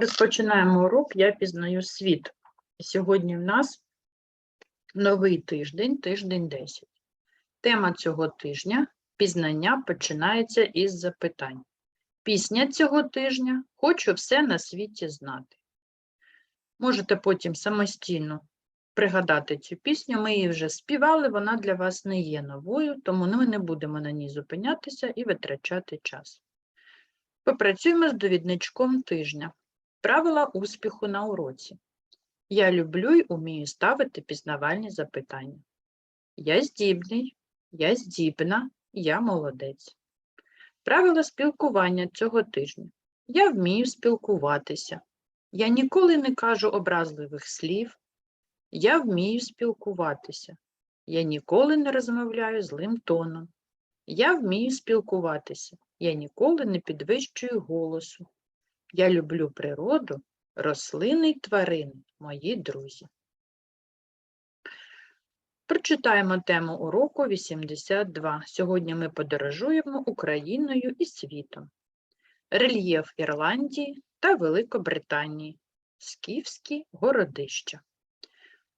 Розпочинаємо урок Я пізнаю світ. Сьогодні в нас новий тиждень, тиждень 10. Тема цього тижня пізнання починається із запитань. Пісня цього тижня Хочу все на світі знати. Можете потім самостійно пригадати цю пісню. Ми її вже співали, вона для вас не є новою, тому ми не будемо на ній зупинятися і витрачати час. Попрацюємо з довідничком тижня. Правила успіху на уроці. Я люблю й умію ставити пізнавальні запитання. Я здібний, я здібна, я молодець. Правила спілкування цього тижня. Я вмію спілкуватися. Я ніколи не кажу образливих слів. Я вмію спілкуватися. Я ніколи не розмовляю злим тоном. Я вмію спілкуватися. Я ніколи не підвищую голосу. Я люблю природу, рослини й тварини, мої друзі. Прочитаємо тему уроку 82. Сьогодні ми подорожуємо Україною і світом. Рельєф Ірландії та Великобританії. Скіфські городища.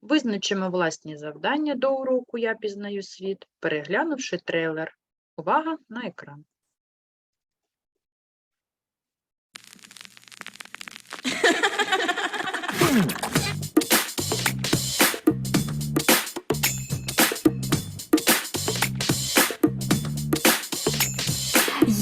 Визначимо власні завдання до уроку Я пізнаю світ, переглянувши трейлер. Увага на екран.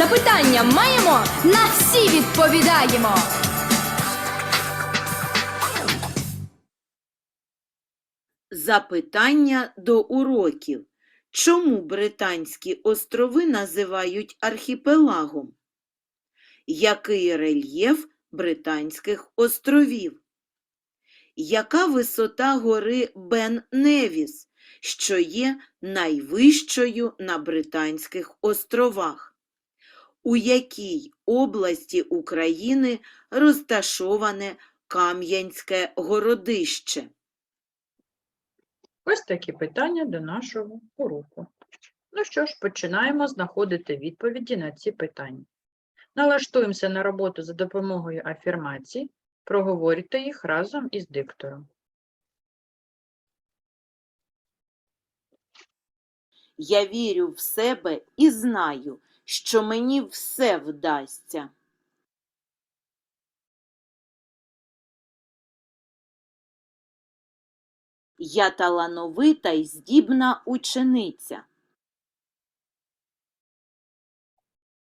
Запитання маємо, на всі відповідаємо. Запитання до уроків. Чому Британські острови називають архіпелагом? Який рельєф Британських островів? Яка висота гори Бен Невіс, що є найвищою на Британських островах? У якій області України розташоване Кам'янське городище? Ось такі питання до нашого уроку. Ну що ж, починаємо знаходити відповіді на ці питання. Налаштуємося на роботу за допомогою афірмацій, проговорюйте їх разом із диктором. Я вірю в себе і знаю, що мені все вдасться. Я талановита й здібна учениця.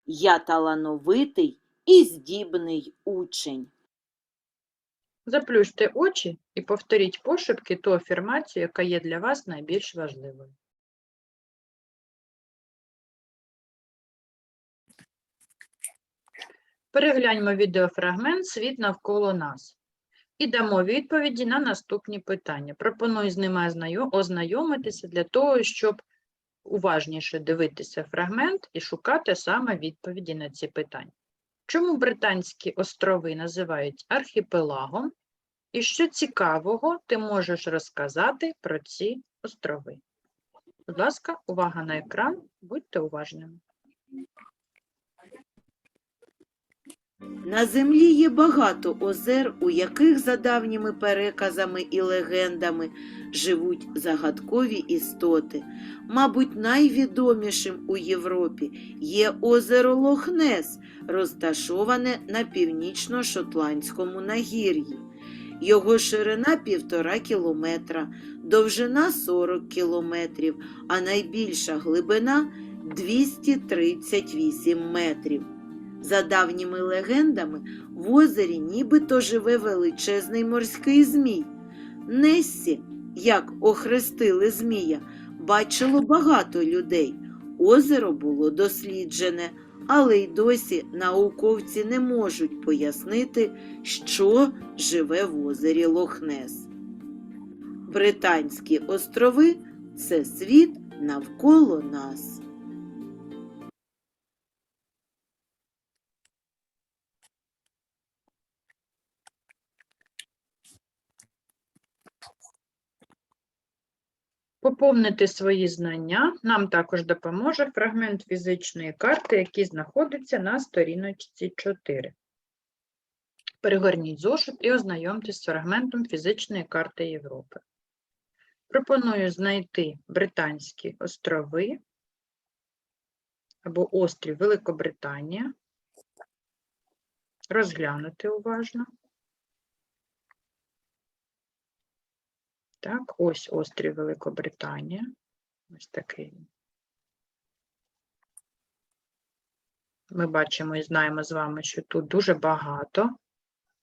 Я талановитий і здібний учень. Заплющте очі і повторіть пошепки ту афірмацію, яка є для вас найбільш важливою. Перегляньмо відеофрагмент Світ навколо нас і дамо відповіді на наступні питання. Пропоную з ними ознайомитися для того, щоб уважніше дивитися фрагмент і шукати саме відповіді на ці питання. Чому Британські острови називають архіпелагом? І що цікавого ти можеш розказати про ці острови? Будь ласка, увага на екран, будьте уважними. На землі є багато озер, у яких за давніми переказами і легендами живуть загадкові істоти. Мабуть, найвідомішим у Європі є озеро Лохнес, розташоване на північно-шотландському нагір'ї. Його ширина півтора кілометра, довжина 40 кілометрів, а найбільша глибина 238 метрів. За давніми легендами, в озері нібито живе величезний морський змій. Нессі, як охрестили змія, бачило багато людей. Озеро було досліджене, але й досі науковці не можуть пояснити, що живе в озері Лохнес. Британські острови це світ навколо нас. Поповнити свої знання нам також допоможе фрагмент фізичної карти, який знаходиться на сторіночці 4. Перегорніть зошит і ознайомтесь з фрагментом фізичної карти Європи. Пропоную знайти Британські острови або острів Великобританія, розглянути уважно. Так, ось острів Великобританія. Ось такий. Ми бачимо і знаємо з вами, що тут дуже багато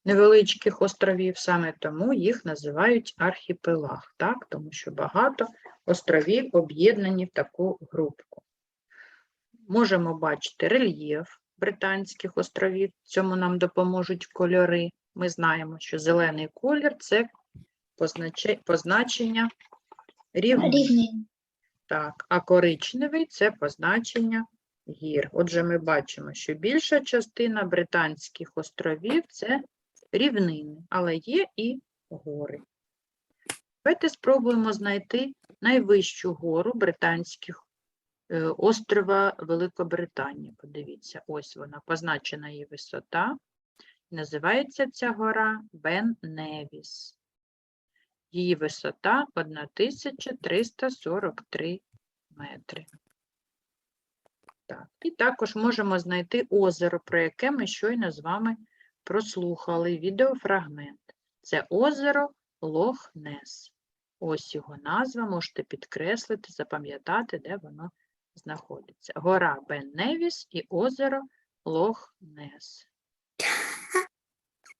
невеличких островів, саме тому їх називають архіпелаг, так? тому що багато островів об'єднані в таку групку. Можемо бачити рельєф Британських островів, цьому нам допоможуть кольори. Ми знаємо, що зелений колір це позначення рівнин. Так, а коричневий це позначення гір. Отже, ми бачимо, що більша частина Британських островів це рівнини, але є і гори. Давайте спробуємо знайти найвищу гору британських е, острова Великобританії. Подивіться, ось вона, позначена її висота. Називається ця гора Бен Невіс. Її висота 1343 метри. Так. І також можемо знайти озеро, про яке ми щойно з вами прослухали відеофрагмент. Це озеро Лох-Нес. Ось його назва, можете підкреслити, запам'ятати, де воно знаходиться. Гора Бен-Невіс і озеро Лох-Нес.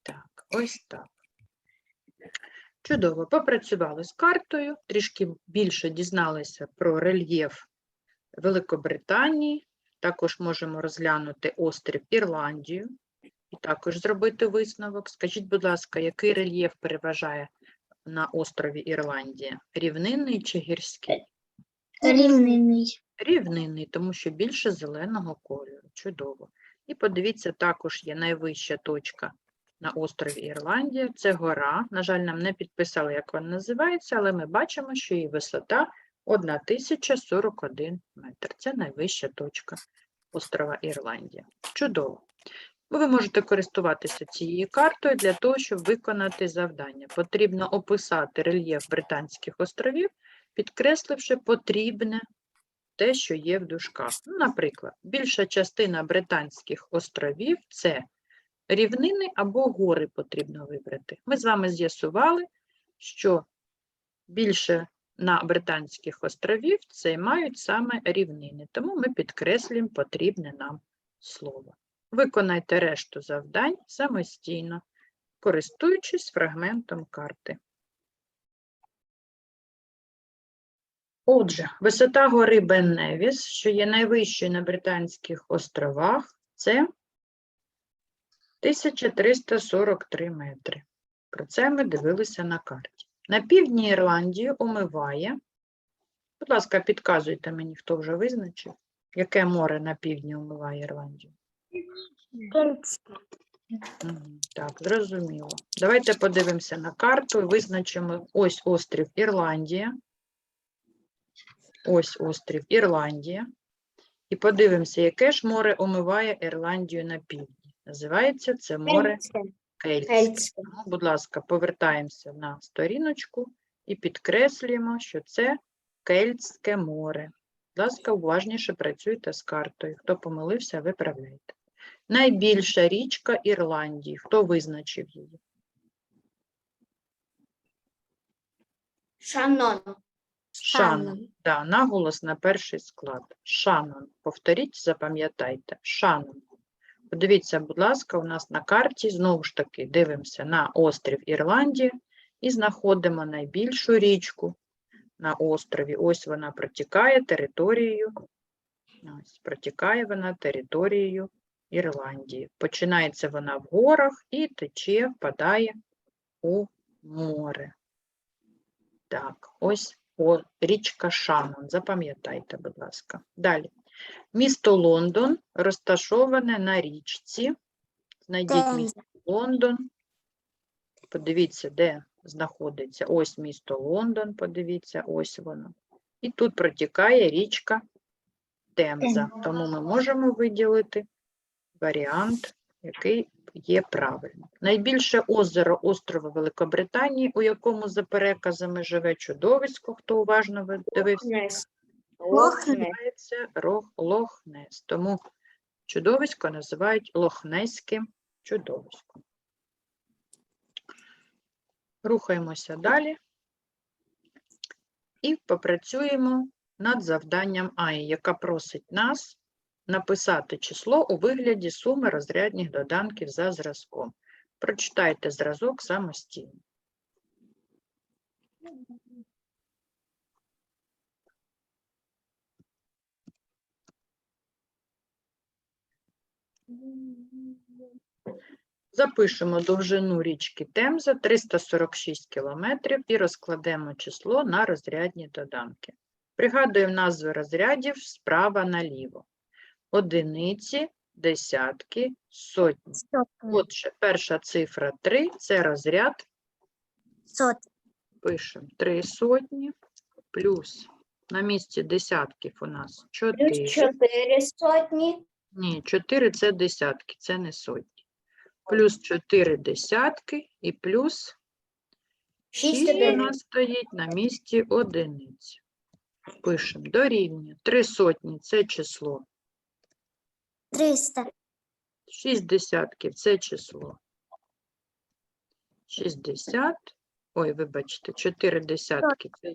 Так, ось так. Чудово, попрацювали з картою, трішки більше дізналися про рельєф Великобританії. Також можемо розглянути острів Ірландію і також зробити висновок. Скажіть, будь ласка, який рельєф переважає на острові Ірландія? Рівнинний чи гірський? Рівнений. Рівнинний, тому що більше зеленого кольору. Чудово. І подивіться, також є найвища точка на острові Ірландія. Це гора. На жаль, нам не підписали, як вона називається, але ми бачимо, що її висота 1041 метр. Це найвища точка острова Ірландія. Чудово. Ви можете користуватися цією картою для того, щоб виконати завдання. Потрібно описати рельєф Британських островів, підкресливши потрібне те, що є в дужках. Ну, наприклад, більша частина Британських островів це рівнини або гори потрібно вибрати. Ми з вами з'ясували, що більше на Британських островів це мають саме рівнини, тому ми підкреслюємо потрібне нам слово. Виконайте решту завдань самостійно, користуючись фрагментом карти. Отже, висота гори Бен-Невіс, що є найвищою на Британських островах, це 1343 метри. Про це ми дивилися на карті. На півдні Ірландію омиває. Будь ласка, підказуйте мені, хто вже визначив, яке море на півдні омиває Ірландію. Так, зрозуміло. Давайте подивимося на карту і визначимо ось острів Ірландія. Ось острів Ірландія. І подивимося, яке ж море омиває Ірландію на півдні. Називається це море Кельтське. Ну, Будь ласка, повертаємося на сторіночку і підкреслюємо, що це Кельтське море. Будь ласка, уважніше працюйте з картою. Хто помилився, виправляйте. Найбільша річка Ірландії. Хто визначив її? Шанон. Шанон. Да, наголос на перший склад. Шанон. Повторіть, запам'ятайте. Шанон. Подивіться, будь ласка, у нас на карті знову ж таки дивимося на острів Ірландія і знаходимо найбільшу річку на острові. Ось вона протікає територією Ось, протікає вона територією Ірландії. Починається вона в горах і тече, впадає у море. Так, ось о, річка Шанон. Запам'ятайте, будь ласка. Далі. Місто Лондон розташоване на річці. Знайдіть місто Лондон. Подивіться, де знаходиться. Ось місто Лондон, подивіться, ось воно. І тут протікає річка Темза. Тому ми можемо виділити варіант, який є правильним. Найбільше озеро острова Великобританії, у якому за переказами живе чудовисько, хто уважно дивився, Рох- Лох-Нес. Тому чудовисько називають лохнеським чудовиськом. Рухаємося далі і попрацюємо над завданням АІ, яка просить нас написати число у вигляді суми розрядних доданків за зразком. Прочитайте зразок самостійно. Запишемо довжину річки Темза 346 км і розкладемо число на розрядні доданки. Пригадуємо назви розрядів справа наліво. Одиниці, десятки, сотні. Отже, перша цифра 3 – це розряд. Пишемо 3 сотні плюс на місці десятків у нас 4. чотири сотні. Ні, 4 – це десятки, це не сотні. Плюс 4 десятки і плюс Шість 6 у нас стоїть на місці одиниць. Пишемо дорівнює. 3 сотні – це число. Триста. 6 десятків – це число. 60. Ой, вибачте, 4 десятки. Це...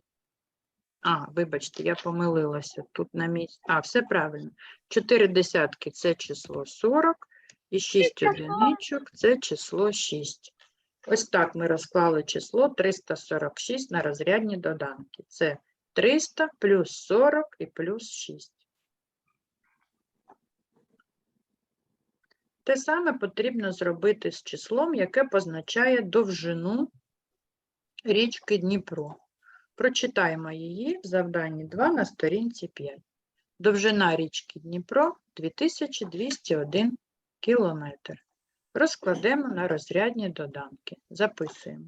А, вибачте, я помилилася. Тут на місці. А, все правильно. 4 десятки – це число 40. І 6 одиничок – це число 6. Ось так ми розклали число 346 на розрядні доданки. Це 300 плюс 40 і плюс 6. Те саме потрібно зробити з числом, яке позначає довжину річки Дніпро. Прочитаємо її в завданні 2 на сторінці 5. Довжина річки Дніпро 2201 кілометр. Розкладемо на розрядні доданки. Записуємо.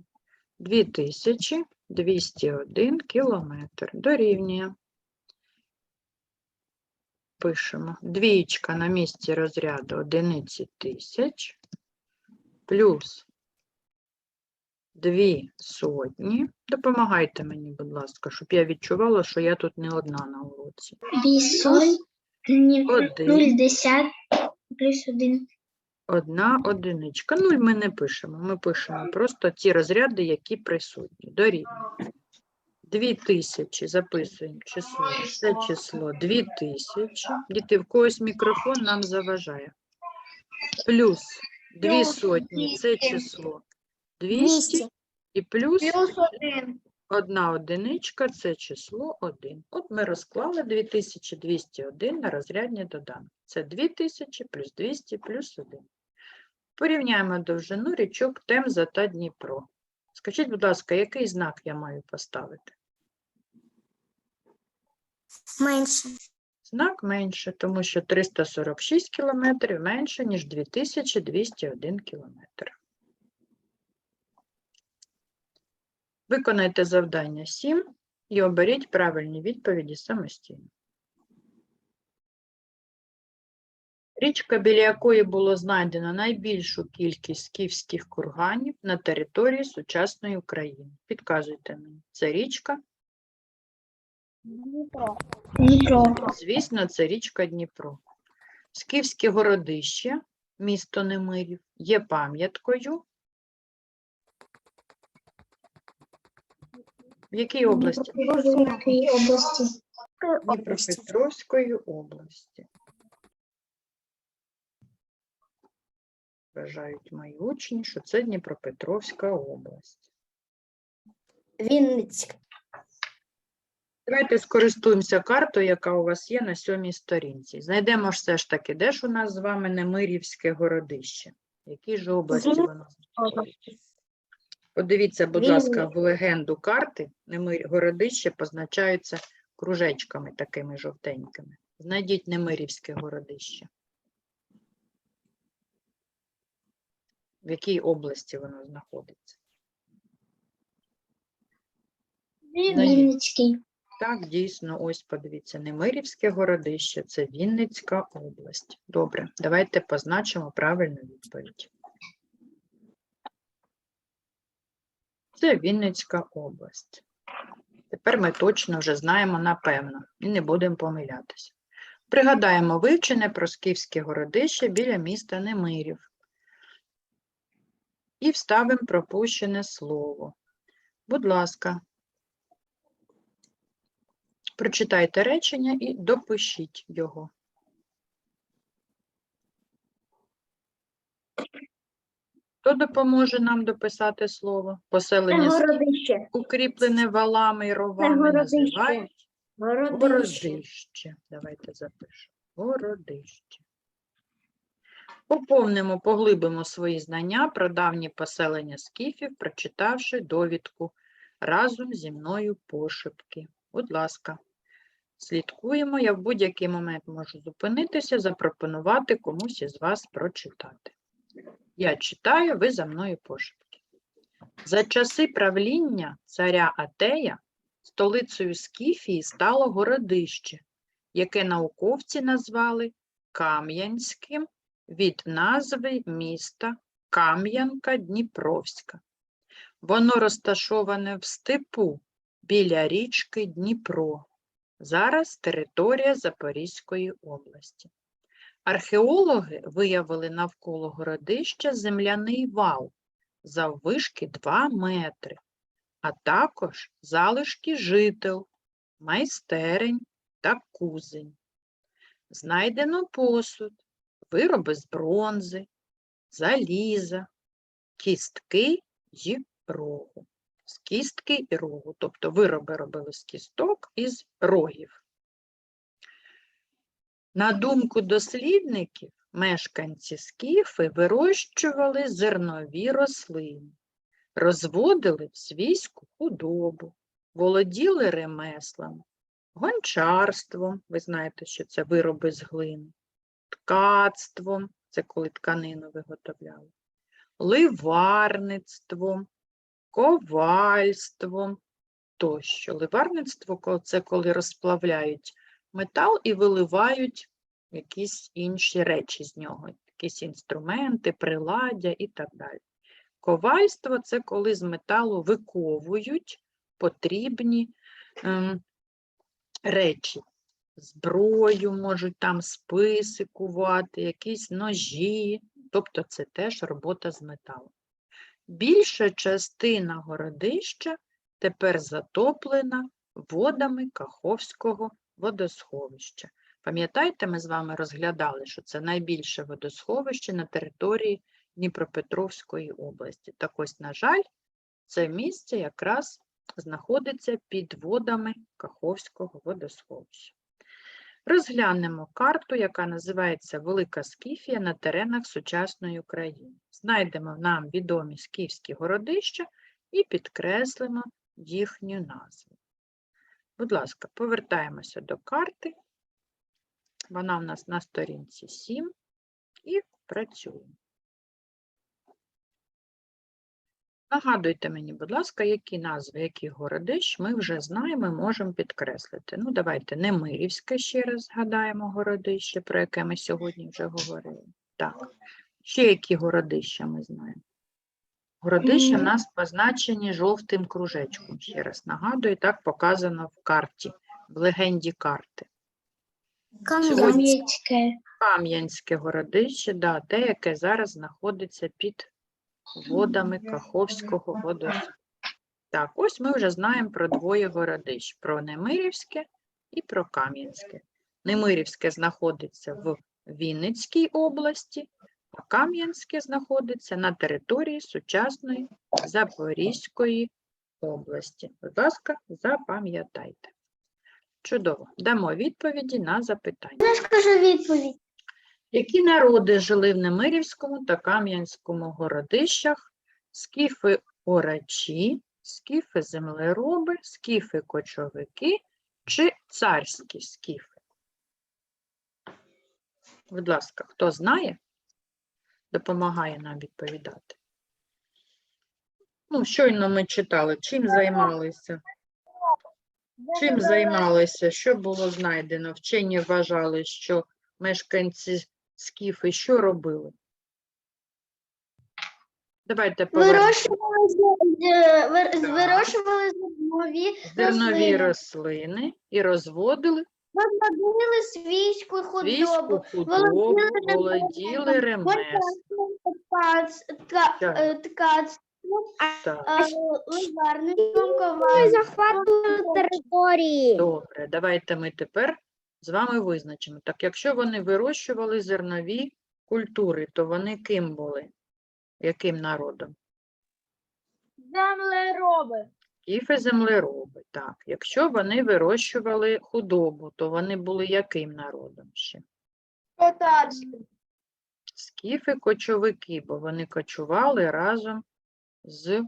2201 кілометр. Дорівнює. Пишемо. Двієчка на місці розряду одиниці тисяч плюс дві сотні. Допомагайте мені, будь ласка, щоб я відчувала, що я тут не одна на уроці. Дві сотні. Нуль десят. Плюс один. Одна одиничка. Нуль ми не пишемо. Ми пишемо просто ті розряди, які присутні. Дорівнює. Дві тисячі записуємо число. Це число дві тисячі. Діти, в когось мікрофон нам заважає. Плюс дві сотні це число 200. І плюс один. одна одиничка це число 1. От ми розклали 2201 на розрядні доданки. Це 2000 плюс 200 плюс 1. Порівняємо довжину річок Темза та Дніпро. Скажіть, будь ласка, який знак я маю поставити? Менше. Знак менше, тому що 346 кілометрів менше, ніж 2201 кілометр. Виконайте завдання 7 і оберіть правильні відповіді самостійно. Річка, біля якої було знайдено найбільшу кількість скіфських курганів на території сучасної України. Підказуйте мені, це річка? Дніпро. Звісно, це річка Дніпро. Скіфське городище, місто Немирів, є пам'яткою. В якій області? Дніпропетровської області. Дніпропетровської області. Вважають мої учні, що це Дніпропетровська область. Вінницька. Давайте скористуємося картою, яка у вас є на сьомій сторінці. Знайдемо ж все ж таки, де ж у нас з вами Немирівське городище? Які ж області воно? Подивіться, будь ласка, в легенду карти Немир... городище позначаються кружечками такими жовтенькими. Знайдіть Немирівське городище. В якій області воно знаходиться? Вінницький. Так, дійсно, ось подивіться, Немирівське городище це Вінницька область. Добре, давайте позначимо правильну відповідь. Це Вінницька область. Тепер ми точно вже знаємо напевно і не будемо помилятися. Пригадаємо вивчене про скіфське городище біля міста Немирів. І вставимо пропущене слово. Будь ласка, Прочитайте речення і допишіть його. Хто допоможе нам дописати слово? Поселення Городище. укріплене валами і ровами городище. називають Городище. городище. Давайте запишемо. Городище. Поповнимо, поглибимо свої знання про давні поселення скіфів, прочитавши довідку разом зі мною пошепки. Будь ласка, слідкуємо. Я в будь-який момент можу зупинитися, запропонувати комусь із вас прочитати. Я читаю, ви за мною пошепки. За часи правління царя Атея столицею Скіфії стало городище, яке науковці назвали Кам'янським від назви міста Кам'янка Дніпровська. Воно розташоване в степу біля річки Дніпро. Зараз територія Запорізької області. Археологи виявили навколо городища земляний вал заввишки 2 метри, а також залишки жител, майстерень та кузень. Знайдено посуд, вироби з бронзи, заліза, кістки й рогу. З кістки і рогу, тобто вироби робили з кісток і з рогів. На думку дослідників, мешканці скіфи вирощували зернові рослини, розводили в свійську худобу, володіли ремеслами, гончарством, ви знаєте, що це вироби з глини, ткацтвом, це коли тканину виготовляли, ливарництвом, ковальством тощо. Ливарництво це коли розплавляють метал і виливають якісь інші речі з нього, якісь інструменти, приладдя і так далі. Ковальство це коли з металу виковують потрібні ем, речі. Зброю можуть там списи кувати, якісь ножі, тобто це теж робота з металу. Більша частина городища тепер затоплена водами Каховського водосховища. Пам'ятаєте, ми з вами розглядали, що це найбільше водосховище на території Дніпропетровської області. Так ось, на жаль, це місце якраз знаходиться під водами Каховського водосховища. Розглянемо карту, яка називається Велика Скіфія на теренах сучасної України. Знайдемо нам відомі скіфські городища і підкреслимо їхню назву. Будь ласка, повертаємося до карти. Вона в нас на сторінці 7 і працюємо. Нагадуйте мені, будь ласка, які назви яких городищ ми вже знаємо і можемо підкреслити. Ну, давайте Немирівське ще раз згадаємо городище, про яке ми сьогодні вже говорили. Так. Ще які городища ми знаємо? Городища в нас позначені жовтим кружечком. Ще раз нагадую, так показано в карті, в легенді карти. Кам'янське. Кам'янське городище, да, те, яке зараз знаходиться під водами Каховського водосховища. Так, ось ми вже знаємо про двоє городищ: про Немирівське і про Кам'янське. Немирівське знаходиться в Вінницькій області, а Кам'янське знаходиться на території сучасної Запорізької області. Будь ласка, запам'ятайте. Чудово. Дамо відповіді на запитання. Я скажу відповідь. Які народи жили в Немирівському та Кам'янському городищах? Скіфи орачі, скіфи землероби, скіфи кочовики чи царські скіфи? Будь ласка, хто знає, допомагає нам відповідати. Ну, щойно ми читали, чим займалися. Чим займалися? Що було знайдено? Вчені вважали, що мешканці скіфи що робили? Давайте повернемо. Вирощували, з- е, вир- вирощували зернові Зернові рослини. рослини і розводили Розводили свійську свійську худобу. володіли володіли ремеслом. Ткацтвом, Так, ливарництвом, ковальством. Захватували території. добре, давайте ми тепер з вами визначимо. Так, якщо вони вирощували зернові культури, то вони ким були? Яким народом? Землероби. Скіфи землероби, так. Якщо вони вирощували худобу, то вони були яким народом ще? Татарські. Скіфи кочовики, бо вони кочували разом з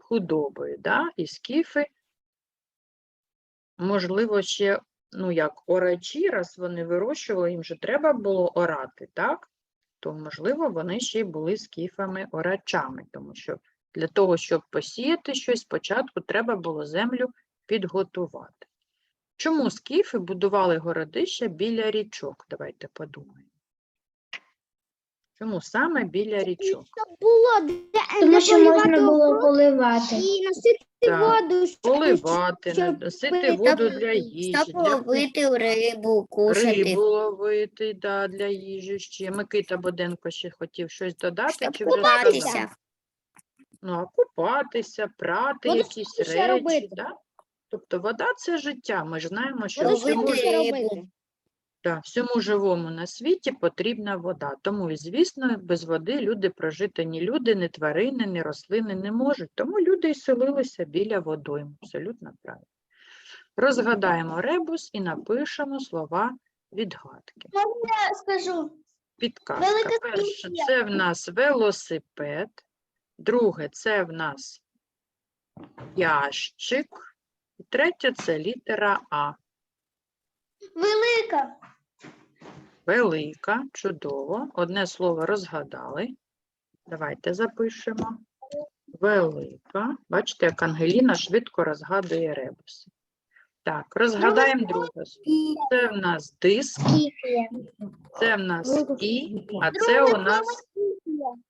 худобою. Да? І скіфи, можливо, ще, ну як орачі, раз вони вирощували, їм же треба було орати, так? То, можливо, вони ще й були скіфами-орачами, тому що для того, щоб посіяти щось, спочатку треба було землю підготувати. Чому скіфи будували городища біля річок? Давайте подумаємо. Чому саме біля річок? Було де Тому що можна було поливати. і носити Так, воду, щоб Поливати, щоб носити воду для їжі, для ловити рибу, кушати. рибу ловити, да, для їжі ще. Микита Боденко ще хотів щось додати, Щоб чи вже купатися. Ну, а купатися, прати Воду якісь ще речі, робити. да? Тобто вода це життя. Ми ж знаємо, що всьому, ще робити. да, всьому живому на світі потрібна вода. Тому, і, звісно, без води люди прожити ні люди, ні тварини, ні рослини не можуть. Тому люди і селилися біля водойм. Абсолютно правильно. Розгадаємо ребус і напишемо слова відгадки. Я скажу. Підказка. Велика Перше, це в нас велосипед. Друге, це в нас ящик. І третє це літера А. Велика. Велика, чудово. Одне слово розгадали. Давайте запишемо. Велика. Бачите, як Ангеліна швидко розгадує ребуси. Так, розгадаємо друге слово. Це в нас диск, це в нас і, а це у нас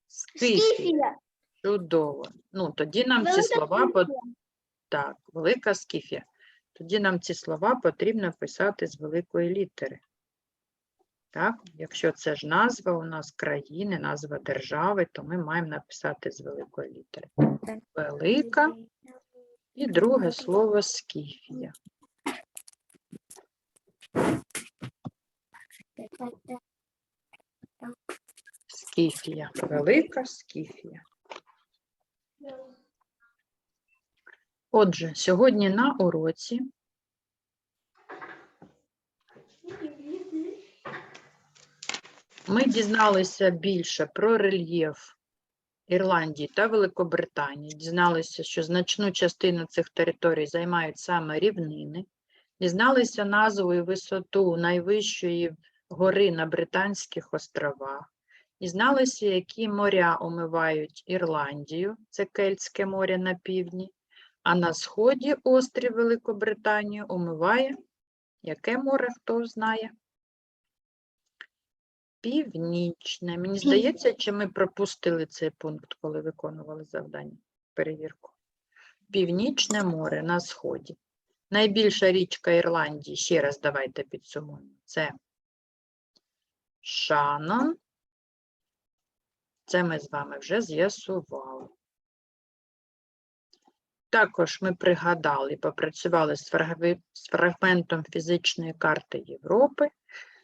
скифія. Чудово. Ну, тоді нам ці слова по... так, велика скіфія. Тоді нам ці слова потрібно писати з великої літери. Так, якщо це ж назва у нас країни, назва держави, то ми маємо написати з великої літери. Велика і друге слово скіфія. Скіфія. Велика скіфія. Отже, сьогодні на уроці ми дізналися більше про рельєф Ірландії та Великобританії. Дізналися, що значну частину цих територій займають саме рівнини. Дізналися назву і висоту найвищої гори на Британських островах. Дізналися, які моря омивають Ірландію, це Кельтське море на півдні, а на сході острів Великобританію омиває яке море, хто знає? Північне. Мені здається, чи ми пропустили цей пункт, коли виконували завдання, перевірку. Північне море на сході. Найбільша річка Ірландії, ще раз давайте підсумуємо. Це Шанон. Це ми з вами вже з'ясували. Також ми пригадали, попрацювали з фрагментом фізичної карти Європи.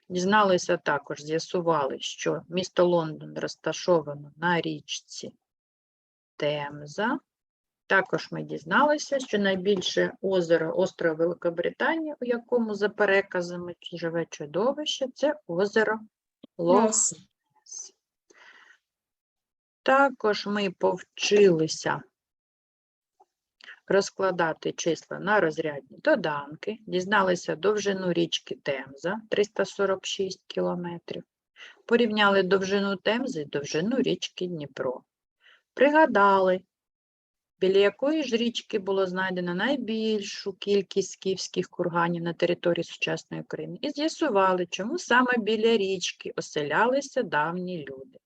Дізналися також, з'ясували, що місто Лондон розташовано на річці Темза. Також ми дізналися, що найбільше озеро острова Великобританії, у якому за переказами живе чудовище, це озеро Лох. Нес. Також ми повчилися розкладати числа на розрядні доданки, дізналися довжину річки Темза 346 кілометрів, порівняли довжину Темзи і довжину річки Дніпро. Пригадали, біля якої ж річки було знайдено найбільшу кількість скіфських курганів на території сучасної України, і з'ясували, чому саме біля річки оселялися давні люди.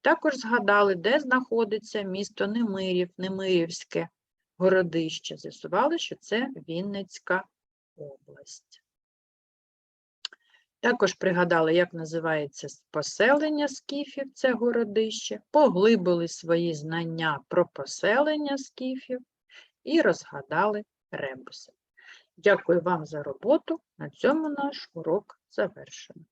Також згадали, де знаходиться місто Немирів, Немирівське городище. З'ясували, що це Вінницька область. Також пригадали, як називається поселення скіфів, це городище, поглибили свої знання про поселення скіфів і розгадали ребуси. Дякую вам за роботу. На цьому наш урок завершено.